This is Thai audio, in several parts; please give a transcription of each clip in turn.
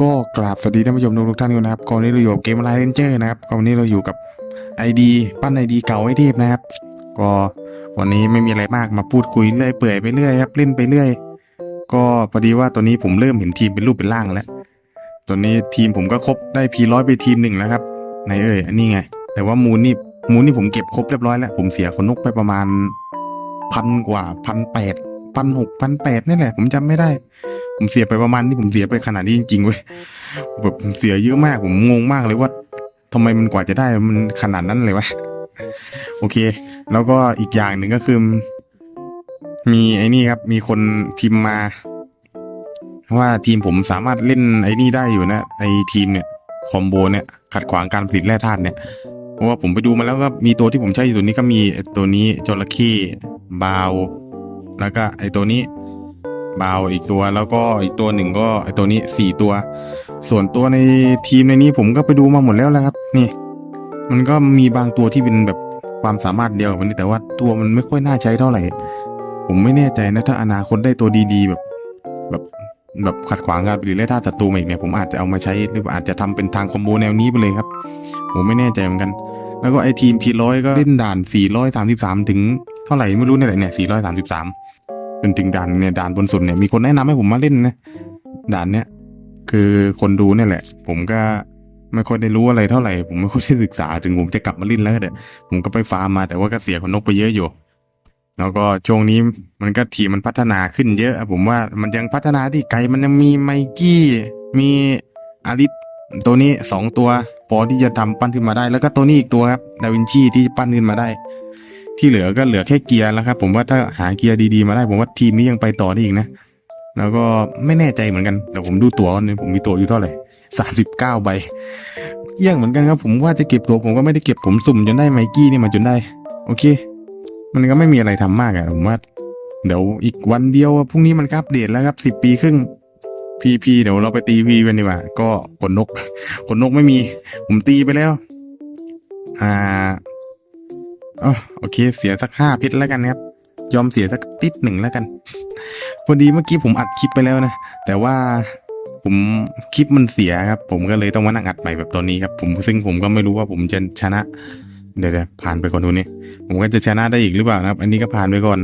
ก็กราบสวัสดีท่านผู้ชมทุกท่านกันนะครับก่อนนี้เราอยู่กับเกมไลน์เรนเจอร์นะครับก่อนนี้เราอยู่กับไอดีปั้นไอดีเก่าไอเทพนะครับ ก็วันนี้ไม่มีอะไรมากมาพูดคุยเรื่อยเปื่อยไปเรื่อยครับเล่นไปเรื่อย ก็พอดีว่าตัวนี้ผมเริ่มเห็นทีมเป็นรูปเป็นร่างแล้วตัวนี้ทีมผมก็ครบได้พีร้อยไปทีมหนึ่งแล้วครับไหนเอ่ยอันนี้ไง แต่ว่ามูลนี่มูลนี่ผมเก็บครบเรียบร้อยแล้ว ผมเสียคนนกไปประมาณพันกว่าพันแปดพันหกพันแปดนี่แหละ ผมจำไม่ได้ ผมเสียไปประมาณนี้ผมเสียไปขนาดนี้จริงๆเว้ยแบบผมเสียเยอะมากผมงงมากเลยว่าทำไมมันกว่าจะได้มันขนาดนั้นเลยวะโอเค แล้วก็อีกอย่างหนึ่งก็คือ มีไอ้นี่ครับ มีคนพิมพ์มาว่าทีมผมสามารถเล่นไอ้นี่ได้อยู่นะไอ้ทีมเนี่ยคอมโบเนี่ยขัดขวางการผลิตแร่ธาตุเนี่ยเพราะว่าผมไปดูมาแล้วก็มีตัวที่ผมใช้อยู่ตัวนี้ก็มีตัวนี้จระเข้บาว แล้วก็ไอ้ตัวนี้ บาวอีกตัวแล้วก็อีกตัวหนึ่งก็ไอตัวนี้สี่ตัว ส่วนตัวในทีมในนี้ผมก็ไปดูมาหมดแล้วแหละครับ นี่ มันก็มีบางตัวที่เป็นแบบความสามารถเดียวกับมันนี่แต่ว่าตัวมันไม่ค่อยน่าใช้เท่าไหร่ ผมไม่แน่ใจนะถ้าอนาคตได้ตัวดีๆแบบ แบบแบบขัดขวางการผลิตและท่าศัตรูมาอีกเนี่ยผมอาจจะเอามาใช้หรือาอาจจะทำเป็นทางคอมโบแนวนี้ไปเลยครับผมไม่แน่ใจเหมือนกัน แล้วก็ไอทีมพีร้อยก็เล่นด่าน 433 ถึงเท่าไหร่ไม่รู้เนี่ยแหละเนี่ย433 จนถึงด่านเนี่ยด่านบนสุดเนี่ยมีคนแนะนำให้ผมมาเล่นนะด่านเนี้ยคือคนดูเนี่ยแหละ ผมก็ไม่ค่อยได้รู้อะไรเท่าไหร่ ผมไม่ค่อยได้ศึกษาถึงผมจะกลับมาเล่นแล้วเดี๋ยผมก็ไปฟาร์มมาแต่ว่าก็เสียคนนกไปเยอะอยู่ แล้วก็ช่วงนี้มันก็ทีมันพัฒนาขึ้นเยอะผมว่ามันยังพัฒนาที่ไกลมันยังมีไมกี้มีอาริสตัวนี้สองตัวพอที่จะทำปั้นขึ้นมาได้ แล้วก็ตัวนี้อีกตัวครับดาวินชีที่ปั้นขึ้นมาได้ ที่เหลือก็เหลือแค่เกียร์แล้วครับผมว่าถ้าหาเกียร์ดีๆมาได้ผมว่าทีมนี้ยังไปต่อได้อีกนะ แล้วก็ไม่แน่ใจเหมือนกันแต่ผมดูตัวก่อนนะผมมีตัวอยู่เท่าไหร่สามสิบเก้าใบเยี่ยงเหมือนกันครับผมว่าจะเก็บตัวผมก็ไม่ได้เก็บผมสุ่มจนได้ไมกี้นี่มาจนได้ โอเค มันก็ไม่มีอะไรทำมากอะผมว่าเดี๋ยวอีกวันเดียวพรุ่งนี้มันก็อัปเดตแล้วครับสิบปีครึ่งพีพีเดี๋ยวเราไปตีพีกันดีกว่าก็ขนนกขนนกไม่มี ผมตีไปแล้ว อ่า อ๋อโอเค เสียสักห้าพิษแล้วกันนะครับ ยอมเสียสักติดหนึ่งแล้วกัน พอดีเมื่อกี้ผมอัดคลิปไปแล้วนะ แต่ว่าผมคลิปมันเสียครับ ผมก็เลยต้องมานั่งอัดใหม่แบบตอนนี้ครับ ผมซึ่งผมก็ไม่รู้ว่าผมจะชนะ เดี๋ยวเดี๋ยวผ่านไปก่อนดูนี่ผมก็จะชนะได้อีกหรือเปล่านะครับ อันนี้ก็ผ่านไปก่อน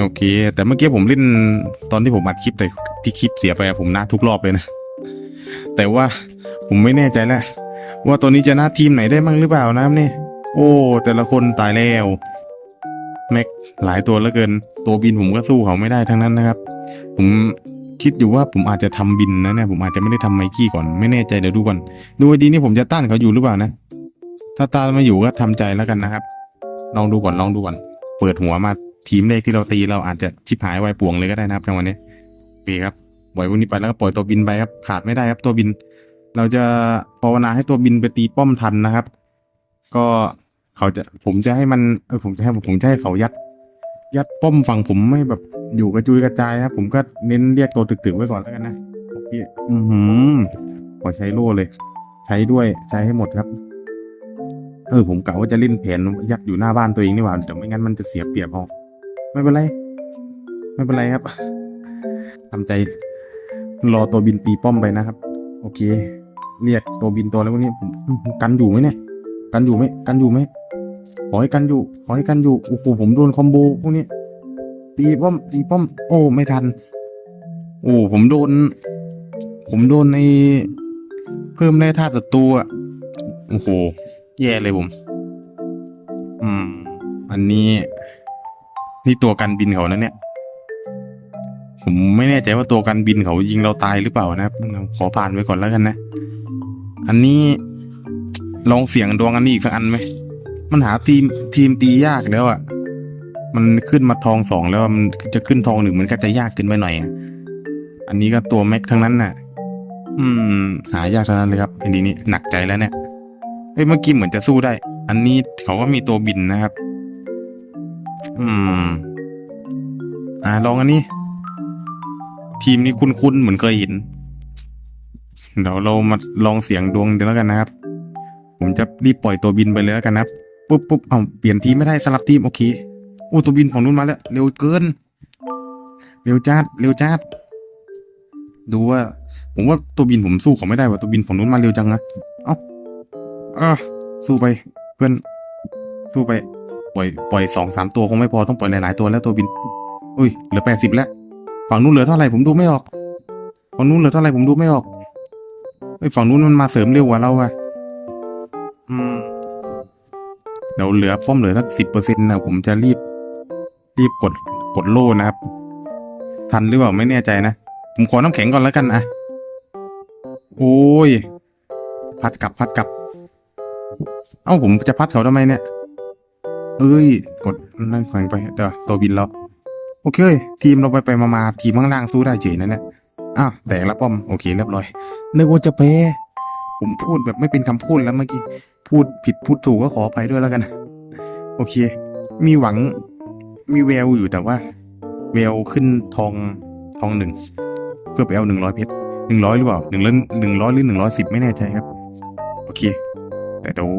โอเค แต่เมื่อกี้ผมเล่นตอนที่ผมอัดคลิปแต่ที่คลิปเสียไปผมนะทุกรอบเลยนะ แต่ว่าผมไม่แน่ใจแล้วว่าตัวนี้จะหน้าทีมไหนได้มั่งหรือเปล่านะครับเนี่ย โอ้ แต่ละคนตายแล้วแม็กหลายตัวเหลือเกิน ตัวบินผมก็สู้เขาไม่ได้ทั้งนั้นนะครับ ผมคิดอยู่ว่าผมอาจจะทำบินนะเนี่ยผมอาจจะไม่ได้ทำไมกี้ก่อนไม่แน่ใจเดี๋ยวดูก่อนดูดีนี่ผมจะต้านเขาอยู่หรือเปล่านะ ถ้าต้านมาอยู่ก็ทำใจแล้วกันนะครับ ลองดูก่อนลองดูก่อน เปิดหัวมาทีมเลขที่เราตีเราอาจจะชิบหายวายป่วงเลยก็ได้นะครับในวันนี้โอเคครับปล่อยพวกนี้ไปแล้วก็ปล่อยตัวบินไปครับ ขาดไม่ได้ครับตัวบิน เราจะภาวนาให้ตัวบินไปตีป้อมทันนะครับ ก็ เขาจะผมจะให้มันเออผมจะให้ผมจะให้เขายัด ยัดป้อมฝั่งผมไม่แบบอยู่กระจุยกระจายครับผมก็เน้นเรียกตัวตึกๆไว้ก่อนแล้วกันนะโอเคอือหือขอใช้โล่เลย ใช้ด้วยใช้ให้หมดครับ เออ ผมกะว่าจะเล่นแผนยัดอยู่หน้าบ้านตัวเองนี่หว่าแต่ไม่งั้นมันจะเสียเปรียบเอาไม่เป็นไร ไม่เป็นไรครับทำใจ รอตัวบินตีป้อมไปนะครับ โอเค เรียกตัวบินตัวแล้วพวกนี้ผมกันอยู่ไหมเนี่ย กันอยู่ไหมกันอยู่ไหม ขอให้กันอยู่ ขอให้กันอยู่ โอ้โห ผมโดนคอมโบพวกนี้ ตีป้อม ตีป้อม โอ้ ไม่ทัน โอ้ ผมโดน ผมโดนใน เพิ่มแร่ธาตุศัตรูอะ โอ้โห แย่เลยผม อืม อันนี้ นี่ตัวกันบินเขานะเนี่ย ผมไม่แน่ใจว่าตัวกันบินเขายิงเราตายหรือเปล่านะครับ ขอผ่านไว้ก่อนแล้วกันนะ อันนี้ลองเสี่ยงดวงอันนี้อีกสักอันไหม มันหาทีมทีมตียากแล้วอะ มันขึ้นมาทองสองแล้วมันจะขึ้นทองหนึ่งมันก็จะยากขึ้นไปหน่อยอะอันนี้ก็ตัวแม็กทั้งนั้นน่ะ อืม หายากทั้งนั้นเลยครับอันนี้นี่หนักใจแล้วเนี่ยเอ้ยเมื่อกี้เหมือนจะสู้ได้ อันนี้เขาก็มีตัวบินนะครับ อืม อ่าลองอันนี้ ทีมนี้คุ้นๆเหมือนเคยเห็น เดี๋ยวเรามาลองเสียงดวงเดี๋ยวแล้วกันนะครับ ผมจะรีบปล่อยตัวบินไปเลยแล้วกันนะครับ ปุ๊บปุ๊บเอาเปลี่ยนทีมไม่ได้สลับทีมโอเคโอ้ตัวบินของนู้นมาแล้วเร็วเกิน เร็วจัดเร็วจัดดูว่า ผมว่าตัวบินผมสู้เขาไม่ได้ว่ะตัวบินฝั่งนู้นมาเร็วจังนะเอ้าอะสู้ไปเพื่อนสู้ไป ปล่อยปล่อยสองสามตัวคงไม่พอต้องปล่อยหลายๆตัวแล้วตัวบิน อุ้ยเหลือแปดสิบแล้วฝั่งนู้นเหลือเท่าไหร่ผมดูไม่ออกฝั่งนู้นเหลือเท่าไหร่ผมดูไม่ออกไอ้ยฝั่งนู้นมันมาเสริมเร็วกว่าเราอะอืม เดี๋ยวเหลือป้อมเหลือสักสิบเปอร์เซ็นต์นะผมจะรีบ รีบกดกดโล่นะครับ ทันหรือเปล่าไม่แน่ใจนะ ผมขอน้ำแข็งก่อนแล้วกันอะโอ้ย พัดกลับพัดกลับ เอ้าผมจะพัดเขาทำไมเนี่ย เอ้ย กดนั่นแขวงไปเดี๋ยวตัวบินเราโอเค ทีมเราไปไปมามาทีมข้างล่างสู้ได้เฉยนั่นแหละอ้าวแตกแล้วป้อม โอเคเรียบร้อยนึกว่าจะแพ้ผมพูดแบบไม่เป็นคำพูดแล้วเมื่อกี้ พูดผิดพูดถูกก็ขออภัยด้วยแล้วกัน โอเค มีหวังมีแววอยู่แต่ว่า แววขึ้นทองทองหนึ่งเพื่อไปเอาหนึ่งร้อยเพชรหนึ่งร้อยหรือเปล่าหนึ่งร้อยหนึ่งร้อยหรือหนึ่งร้อยสิบไม่แน่ใจครับ โอเค แต่เดี๋ยว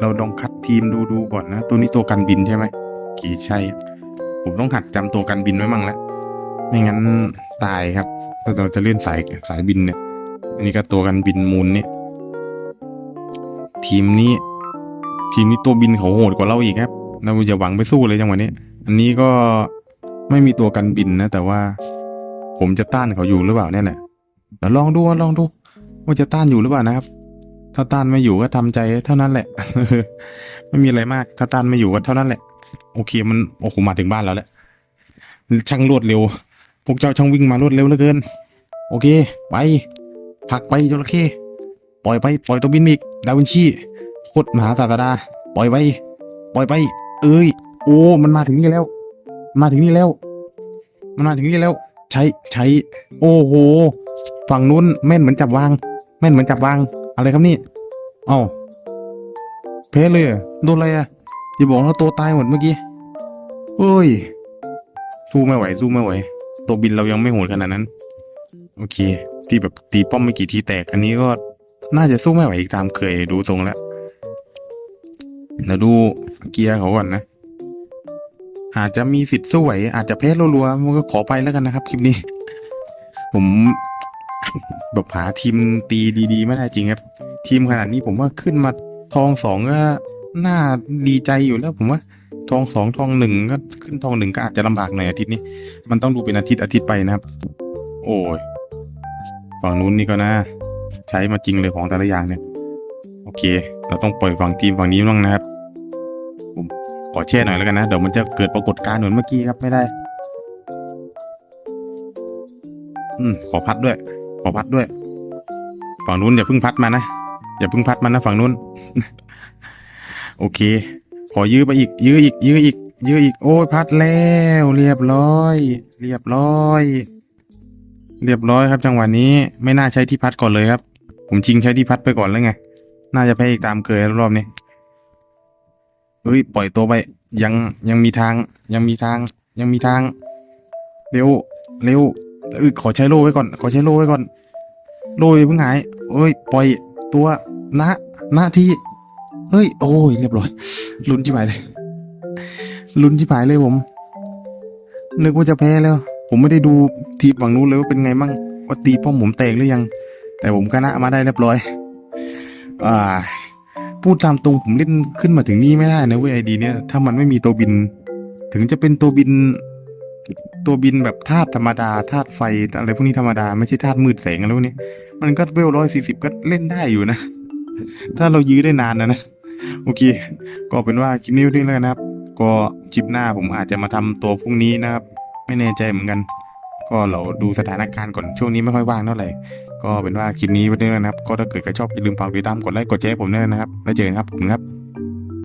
เราลองคัดทีมดูดูก่อนนะ ตัวนี้ตัวกันบินใช่ไหมกี่ใช่ ผมต้องหัดจำตัวกันบินไว้มั่งแล้วไม่งั้นตายครับถ้าเราจะเล่นสายสายบินเนี่ย อันนี้ก็ตัวกันบินมูลเนี่ย ทีมนี้ ทีมนี้ตัวบินเขาโหดกว่าเราอีกครับ เราจะหวังไปสู้เลยจังหวะนี้ อันนี้ก็ไม่มีตัวกันบินนะ แต่ว่า ผมจะต้านเขาอยู่หรือเปล่าเนี่ยแหละเดี๋ยวลองดูลองดู ว่าจะต้านอยู่หรือเปล่านะครับ ถ้าต้านไม่อยู่ก็ทำใจเท่านั้นแหละ ไม่มีอะไรมาก ถ้าต้านไม่อยู่ก็เท่านั้นแหละ โอเคมันโอ้โหมาถึงบ้านแล้วแหละช่างรวดเร็ว พวกเจ้าช่างวิ่งมารวดเร็วเหลือเกิน โอเค ไปผักไปจระเข้ ปล่อยไปปล่อยตัวบินอีกดาวินชีโคตรมหาศาสดาปล่อยไป ปล่อยไป เอ้ย โอ้ มันมาถึงนี่แล้ว มาถึงนี่แล้ว มันมาถึงนี่แล้ว ใช้ใช้ โอ้โห ฝั่งนู้นแม่นเหมือนจับวาง แม่นเหมือนจับวาง อะไรครับนี่เอ้าเพลเลยโดนอะไรอะอย่าบอกว่าตัวตายหมดเมื่อกี้เฮ้ย สู้ไม่ไหว สู้ไม่ไหว ตัวบินเรายังไม่โหดขนาดนั้น โอเค ที่แบบตีป้อมไม่กี่ทีแตก อันนี้ก็ น่าจะสู้ไม่ไหวอีกตามเคยดูทรงแล้วเดี๋ยวดูเกียร์เขาก่อนนะ อาจจะมีสิทธิ์สู้ไหว อาจจะแพ้รัวๆมันก็ขอไปแล้วกันนะครับ คลิปนี้ ผมแบบหาทีมตีดีๆ ไม่ได้จริงครับ ทีมขนาดนี้ผมว่าขึ้นมาทองสองก็น่าดีใจอยู่แล้ว ผมว่าทองสองทองหนึ่งก็ขึ้นทองหนึ่งก็อาจจะลำบากหน่อยอาทิตย์นี้ มันต้องดูเป็นอาทิตย์อาทิตย์ไปนะครับ โอ้ยฝั่งนู้นนี่ก็นะ ใช้มาจริงเลยของแต่ละอย่างเนี่ย โอเค เราต้องปล่อยฝั่งทีมฝั่งนี้บ้างนะครับผมขอแช่หน่อยแล้วกันนะเดี๋ยวมันจะเกิดปรากฏการณ์เหมือนเมื่อกี้ครับไม่ได้ อืมขอพัดด้วย ขอพัดด้วย ฝั่งนู้นอย่าเพิ่งพัดมานะอย่าเพิ่งพัดมันนะฝั่งนู้น โอเค ขอยื้อไปอีก ยื้ออีก ยื้ออีก ยื้ออีก โอ้ยพัดแล้ว เรียบร้อย เรียบร้อย เรียบร้อยครับจังหวะนี้ ไม่น่าใช้ที่พัดก่อนเลยครับ ผมจริงใช้ที่พัดไปก่อนแล้วไง น่าจะแพ้อีกตามเคยรอบนี้เฮ้ย ปล่อยตัวไป ยังยังมีทาง ยังมีทาง ยังมีทาง เร็ว เร็วเอ้ยขอใช้โล่ไว้ก่อน ขอใช้โล่ไว้ก่อน โล่ยเพิ่งหายเอ้ย ปล่อยตัวนะหน้าที่ เฮ้ย โอ้ย เรียบร้อย ลุ้นชิบหายเลย ลุ้นชิบหายเลยผม นึกว่าจะแพ้แล้ว ผมไม่ได้ดูทีฝั่งนู้นเลยว่าเป็นไงมั่งว่าตีป้อมผมแตกหรือยัง แต่ผมก็นะมาได้เรียบร้อย อ่า พูดตามตรงผมเล่นขึ้นมาถึงนี่ไม่ได้นะเว้ยไอดีเนี่ยถ้ามันไม่มีตัวบิน ถึงจะเป็นตัวบิน ตัวบินแบบธาตุธรรมดาธาตุไฟอะไรพวกนี้ธรรมดาไม่ใช่ธาตุมืดแสงอะไรพวกนี้มันก็เวลร้อยสี่สิบก็เล่นได้อยู่นะ ถ้าเรายื้อได้นานนะนะโอเค ก็เป็นว่าคลิปนี้นี่แล้วนะครับ ก็คลิปหน้าผมอาจจะมาทำตัวพรุ่งนี้นะครับ ไม่แน่ใจเหมือนกัน ก็เราดูสถานการณ์ก่อนช่วงนี้ไม่ค่อยว่างเท่าไหร่ ก็เป็นว่าคลิปนี้ไว้ด้วยนะครับ ก็ถ้าเกิดใครชอบอย่าลืมฝากติดตามกดไลค์กดแชร์ผมด้วยนะครับ แล้วเจอกันครับผมครับ